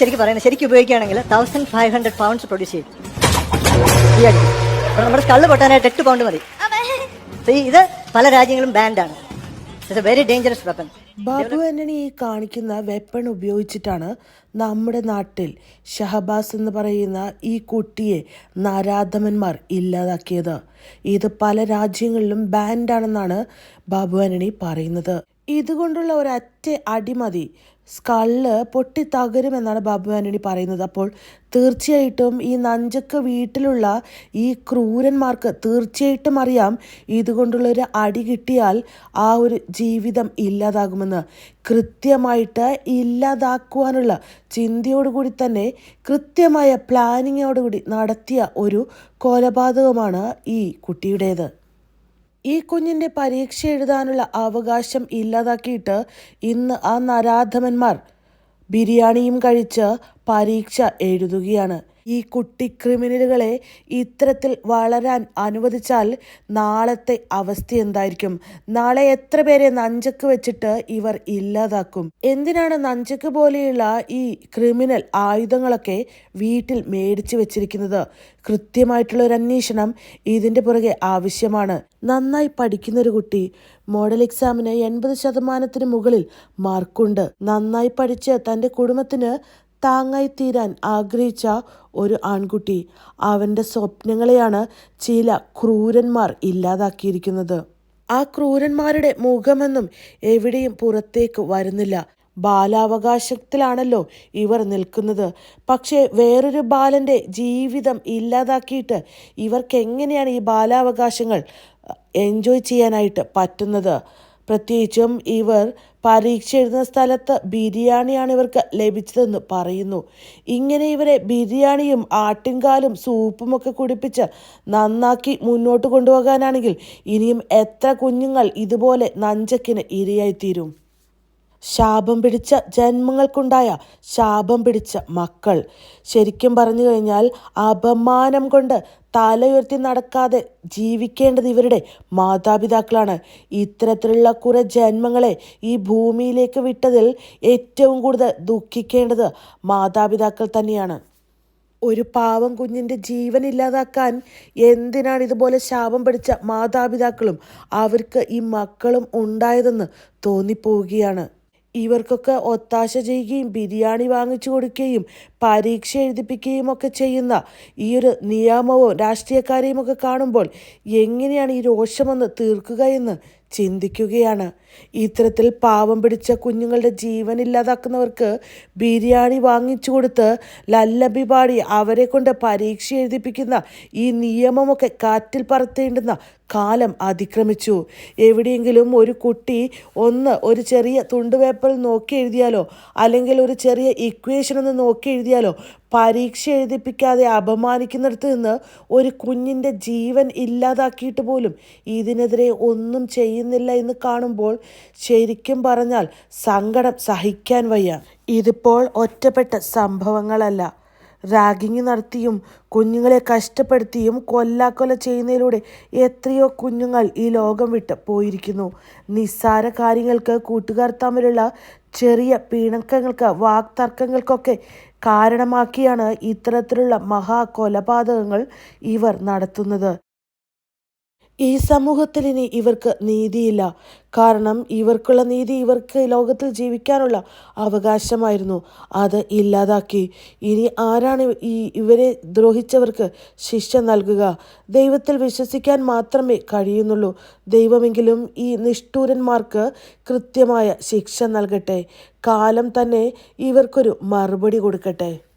ശരിക്കും പറയുന്നത് ശരിക്കും ഉപയോഗിക്കുകയാണെങ്കിൽ thousand five hundred pounds produce ചെയ്യും. ഈ അടി. അപ്പോൾ നമ്മുടെ കള്ള് പൊട്ടാനായിട്ട് എട്ട് പൗണ്ട് മതി. ഇത് പല രാജ്യങ്ങളും ബാൻഡാണ് it's a very dangerous weapon Babu Antony ഈ കാണിക്കുന്ന വെപ്പൺ ഉപയോഗിച്ചിട്ടാണ് നമ്മുടെ നാട്ടിൽ ഷഹബാസ് എന്ന് പറയുന്ന ഈ കുട്ടിയെ നരാധമന്മാർ ഇല്ലാതാക്കിയത്. ഇത് പല രാജ്യങ്ങളിലും ബാൻഡാണെന്നാണ് ബാബു ആന്റണി പറയുന്നത്. ഇതുകൊണ്ടുള്ള ഒരൊറ്റ അടിമതി സ്കള്ള് പൊട്ടി തകരുമെന്നാണ് ബാബു ആന്റണി പറയുന്നത്. അപ്പോൾ തീർച്ചയായിട്ടും ഈ നഞ്ചക്ക വീട്ടിലുള്ള ഈ ക്രൂരന്മാർക്ക് തീർച്ചയായിട്ടും അറിയാം ഇതുകൊണ്ടുള്ള ഒരു അടി കിട്ടിയാൽ ആ ഒരു ജീവിതം ഇല്ലാതാകുമെന്ന്. കൃത്യമായിട്ട് ഇല്ലാതാക്കുവാനുള്ള ചിന്തയോടുകൂടി തന്നെ കൃത്യമായ പ്ലാനിങ്ങോടുകൂടി നടത്തിയ ഒരു കൊലപാതകമാണ് ഈ കുട്ടിയുടേത്. ഈ കുഞ്ഞിന്റെ പരീക്ഷ എഴുതാനുള്ള അവകാശം ഇല്ലാതാക്കിയിട്ട് ഇന്ന് ആ നരാധമന്മാർ ബിരിയാണിയും കഴിച്ച് പരീക്ഷ എഴുതുകയാണ്. ഈ കുട്ടി ക്രിമിനലുകളെ ഇത്തരത്തിൽ വളരാൻ അനുവദിച്ചാൽ നാളത്തെ അവസ്ഥ എന്തായിരിക്കും? നാളെ എത്ര പേരെ നഞ്ചക്ക് വെച്ചിട്ട് ഇവർ ഇല്ലാതാക്കും? എന്തിനാണ് നഞ്ചക്ക് പോലെയുള്ള ഈ ക്രിമിനൽ ആയുധങ്ങളൊക്കെ വീട്ടിൽ മേടിച്ചു വെച്ചിരിക്കുന്നത്? കൃത്യമായിട്ടുള്ള ഒരു അന്വേഷണം ഇതിന്റെ പുറകെ ആവശ്യമാണ്. നന്നായി പഠിക്കുന്ന ഒരു കുട്ടി മോഡൽ എക്സാമിന് എൺപത് ശതമാനത്തിന് മുകളിൽ മാർക്കുണ്ട്. നന്നായി പഠിച്ച് തന്റെ കുടുംബത്തിന് താങ്ങായി തീരാൻ ആഗ്രഹിച്ച ഒരു ആൺകുട്ടി അവന്റെ സ്വപ്നങ്ങളെയാണ് ചില ക്രൂരന്മാർ ഇല്ലാതാക്കിയിരിക്കുന്നത്. ആ ക്രൂരന്മാരുടെ മുഖമെന്നും എവിടെയും പുറത്തേക്ക് വരുന്നില്ല. ബാലാവകാശത്തിലാണല്ലോ ഇവർ നിൽക്കുന്നത്. പക്ഷേ വേറൊരു ബാലന്റെ ജീവിതം ഇല്ലാതാക്കിയിട്ട് ഇവർക്ക് എങ്ങനെയാണ് ഈ ബാലാവകാശങ്ങൾ എൻജോയ് ചെയ്യാനായിട്ട് പറ്റുന്നത്? പ്രത്യേകിച്ചും ഇവർ പരീക്ഷ എഴുതുന്ന സ്ഥലത്ത് ബിരിയാണിയാണ് ഇവർക്ക് ലഭിച്ചതെന്ന് പറയുന്നു. ഇങ്ങനെ ഇവരെ ബിരിയാണിയും ആട്ടിൻകാലും സൂപ്പുമൊക്കെ കുടിപ്പിച്ച് നന്നാക്കി മുന്നോട്ട് കൊണ്ടുപോകാനാണെങ്കിൽ ഇനിയും എത്ര കുഞ്ഞുങ്ങൾ ഇതുപോലെ നഞ്ചക്കിന് ഇരയായിത്തീരും. ശാപം പിടിച്ച ജന്മങ്ങൾക്കുണ്ടായ ശാപം പിടിച്ച മക്കൾ. ശരിക്കും പറഞ്ഞു കഴിഞ്ഞാൽ അപമാനം കൊണ്ട് തലയുയർത്തി നടക്കാതെ ജീവിക്കേണ്ടത് ഇവരുടെ മാതാപിതാക്കളാണ്. ഇത്തരത്തിലുള്ള കുറെ ജന്മങ്ങളെ ഈ ഭൂമിയിലേക്ക് വിട്ടതിൽ ഏറ്റവും കൂടുതൽ ദുഃഖിക്കേണ്ടത് മാതാപിതാക്കൾ തന്നെയാണ്. ഒരു പാവം കുഞ്ഞിന്റെ ജീവൻ ഇല്ലാതാക്കാൻ എന്തിനാണ് ഇതുപോലെ ശാപം പിടിച്ച മാതാപിതാക്കളും അവർക്ക് ഈ മക്കളും ഉണ്ടായതെന്ന് തോന്നിപ്പോവുകയാണ്. ഇവർക്കൊക്കെ ഒത്താശ ചെയ്യുകയും ബിരിയാണി വാങ്ങിച്ചു കൊടുക്കുകയും പരീക്ഷ എഴുതിപ്പിക്കുകയും ഒക്കെ ചെയ്യുന്ന ഈ ഒരു നിയമവും രാഷ്ട്രീയക്കാരെയും ഒക്കെ കാണുമ്പോൾ എങ്ങനെയാണ് ഈ രോഷമൊന്ന് തീർക്കുക എന്ന് ചിന്തിക്കുകയാണ്. ഇത്തരത്തിൽ പാവം പിടിച്ച കുഞ്ഞുങ്ങളുടെ ജീവൻ ഇല്ലാതാക്കുന്നവർക്ക് ബിരിയാണി വാങ്ങിച്ചു കൊടുത്ത് ലല്ലബി പാടി അവരെ കൊണ്ട് പരീക്ഷ എഴുതിപ്പിക്കുന്ന ഈ നിയമമൊക്കെ കാറ്റിൽ പറത്തേണ്ടുന്ന കാലം അതിക്രമിച്ചു. എവിടെയെങ്കിലും ഒരു കുട്ടി ഒന്ന് ഒരു ചെറിയ തുണ്ടുപേപ്പറിൽ നോക്കി എഴുതിയാലോ? അല്ലെങ്കിൽ ഒരു ചെറിയ ഇക്വേഷൻ ഒന്ന് നോക്കി എഴുതിയാലോ? പരീക്ഷ എഴുതിപ്പിക്കാതെ അപമാനിക്കുന്നിടത്ത് നിന്ന് ഒരു കുഞ്ഞിന്റെ ജീവൻ ഇല്ലാതാക്കിയിട്ട് പോലും ഇതിനെതിരെ ഒന്നും ചെയ്യുന്നില്ല എന്ന് കാണുമ്പോൾ ശരിക്കും പറഞ്ഞാൽ സങ്കടം സഹിക്കാൻ വയ്യ. ഇതിപ്പോൾ ഒറ്റപ്പെട്ട സംഭവങ്ങളല്ല. റാഗിങ് നടത്തിയും കുഞ്ഞുങ്ങളെ കഷ്ടപ്പെടുത്തിയും കൊല്ലാക്കൊല ചെയ്യുന്നതിലൂടെ എത്രയോ കുഞ്ഞുങ്ങൾ ഈ ലോകം വിട്ട് പോയിരിക്കുന്നു. നിസ്സാര കാര്യങ്ങൾക്ക് കൂട്ടുകാർ തമ്മിലുള്ള ചെറിയ പിണക്കങ്ങൾക്ക് വാക്തർക്കങ്ങൾക്കൊക്കെ കാരണമാക്കിയാണ് ഇത്തരത്തിലുള്ള മഹാകൊലപാതകങ്ങൾ ഇവർ നടത്തുന്നത്. ഈ സമൂഹത്തിൽ ഇനി ഇവർക്ക് നീതിയില്ല. കാരണം ഇവർക്കുള്ള നീതി ഇവർക്ക് ലോകത്തിൽ ജീവിക്കാനുള്ള അവകാശമായിരുന്നു. അത് ഇല്ലാതാക്കി. ഇനി ആരാണ് ഈ ഇവരെ ദ്രോഹിച്ചവർക്ക് ശിക്ഷ നൽകുക? ദൈവത്തിൽ വിശ്വസിക്കാൻ മാത്രമേ കഴിയുന്നുള്ളൂ. ദൈവമെങ്കിലും ഈ നിഷ്ഠൂരന്മാർക്ക് കൃത്യമായ ശിക്ഷ നൽകട്ടെ. കാലം തന്നെ ഇവർക്കൊരു മറുപടി കൊടുക്കട്ടെ.